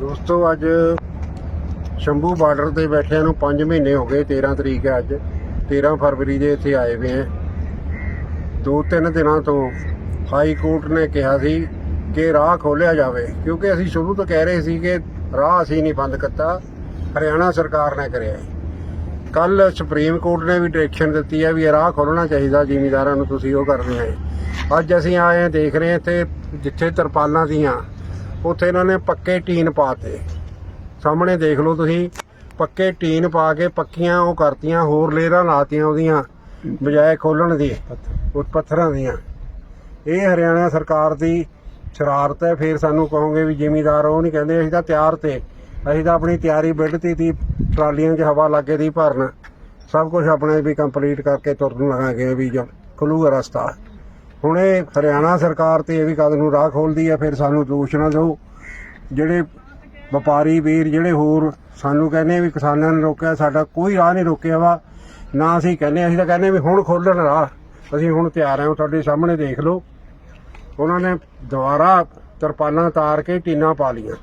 ਦੋਸਤੋ, ਅੱਜ ਸ਼ੰਭੂ ਬਾਰਡਰ ਤੇ ਬੈਠਿਆਂ ਨੂੰ 5 ਮਹੀਨੇ ਹੋ ਗਏ 13 ਤਰੀਕ ਹੈ ਅੱਜ। 13 ਫਰਵਰੀ ਦੇ ਇੱਥੇ ਆਏ ਹੋਏ ਆ ਦੋ ਤਿੰਨ ਦਿਨਾਂ ਤੋਂ ਹਾਈ ਕੋਰਟ ਨੇ ਕਿਹਾ ਸੀ ਕਿ ਰਾਹ ਖੋਲਿਆ ਜਾਵੇ, ਕਿਉਂਕਿ ਅਸੀਂ ਸ਼ੁਰੂ ਤੋਂ ਕਹਿ ਰਹੇ ਸੀ ਕਿ ਰਾਹ ਅਸੀਂ ਨਹੀਂ ਬੰਦ ਕਰਤਾ ਹਰਿਆਣਾ ਸਰਕਾਰ ਨੇ ਕਰਿਆ ਕੱਲ ਸੁਪਰੀਮ ਕੋਰਟ ਨੇ ਵੀ ਡਾਇਰੈਕਸ਼ਨ ਦਿੱਤੀ ਹੈ ਵੀ ਇਹ ਰਾਹ ਖੋਲਣਾ ਚਾਹੀਦਾ, ਜ਼ਿਮੀਦਾਰਾਂ ਨੂੰ ਤੁਸੀਂ ਉਹ ਕਰਦੇ ਆ ਅੱਜ ਅਸੀਂ ਆਏ ਹਾਂ, ਦੇਖ ਰਹੇ ਹਾਂ ਇੱਥੇ ਜਿੱਥੇ ਤਰਪਾਲਾਂ ਦੀਆਂ ਉੱਥੇ ਇਹਨਾਂ ਨੇ ਪੱਕੇ ਟੀਨ ਪਾਤੇ। ਸਾਹਮਣੇ ਦੇਖ ਲਓ ਤੁਸੀਂ, ਪੱਕੇ ਟੀਨ ਪਾ ਕੇ ਪੱਕੀਆਂ ਉਹ ਕਰਤੀਆਂ, ਹੋਰ ਲੇਅਰਾਂ ਲਾਤੀਆਂ ਉਹਦੀਆਂ, ਬਜਾਏ ਖੋਲਣ ਦੀ, ਉਹ ਪੱਥਰਾਂ ਦੀਆਂ। ਇਹ ਹਰਿਆਣਾ ਸਰਕਾਰ ਦੀ ਸ਼ਰਾਰਤ ਹੈ। ਫਿਰ ਸਾਨੂੰ ਕਹੋਗੇ ਵੀ ਜ਼ਿਮੀਦਾਰ ਉਹ ਨਹੀਂ ਕਹਿੰਦੇ, ਅਸੀਂ ਤਾਂ ਤਿਆਰ ਤੇ। ਅਸੀਂ ਤਾਂ ਆਪਣੀ ਤਿਆਰੀ ਵਿੱਢਤੀ ਤੀ ਟਰਾਲੀਆਂ 'ਚ ਹਵਾ ਲੱਗੇ ਦੀ ਭਰਨ। ਸਭ ਕੁਝ ਆਪਣੇ ਵੀ ਕੰਪਲੀਟ ਕਰਕੇ ਤੁਰਨ ਲਗਾਂਗੇ ਵੀ ਜਦ ਖੁੱਲੂਗਾ ਰਸਤਾ। ਹੁਣ ਇਹ ਹਰਿਆਣਾ ਸਰਕਾਰ ਤੇ ਇਹ ਵੀ ਕਦਮ ਨੂੰ ਰਾਹ ਖੋਲਦੀ ਹੈ, ਫਿਰ ਸਾਨੂੰ ਦੋਸ਼ ਨਾ ਦਿਓ। ਜਿਹੜੇ ਵਪਾਰੀ ਵੀਰ, ਜਿਹੜੇ ਹੋਰ, ਸਾਨੂੰ ਕਹਿੰਦੇ ਵੀ ਕਿਸਾਨਾਂ ਨੇ ਰੋਕਿਆ, ਸਾਡਾ ਕੋਈ ਰਾਹ ਨਹੀਂ ਰੋਕਿਆ ਵਾ। ਨਾ ਅਸੀਂ ਕਹਿੰਦੇ, ਅਸੀਂ ਤਾਂ ਕਹਿੰਦੇ ਵੀ ਹੁਣ ਖੋਲਣ ਰਾਹ। ਅਸੀਂ ਹੁਣ ਤਿਆਰ ਹਾਂ ਤੁਹਾਡੇ ਸਾਹਮਣੇ ਦੇਖ ਲਓ। ਉਹਨਾਂ ਨੇ ਦੁਬਾਰਾ ਤਰਪਾਲਾਂ ਤਾਰ ਕੇ ਟੀਨਾਂ ਪਾ ਲੀਆਂ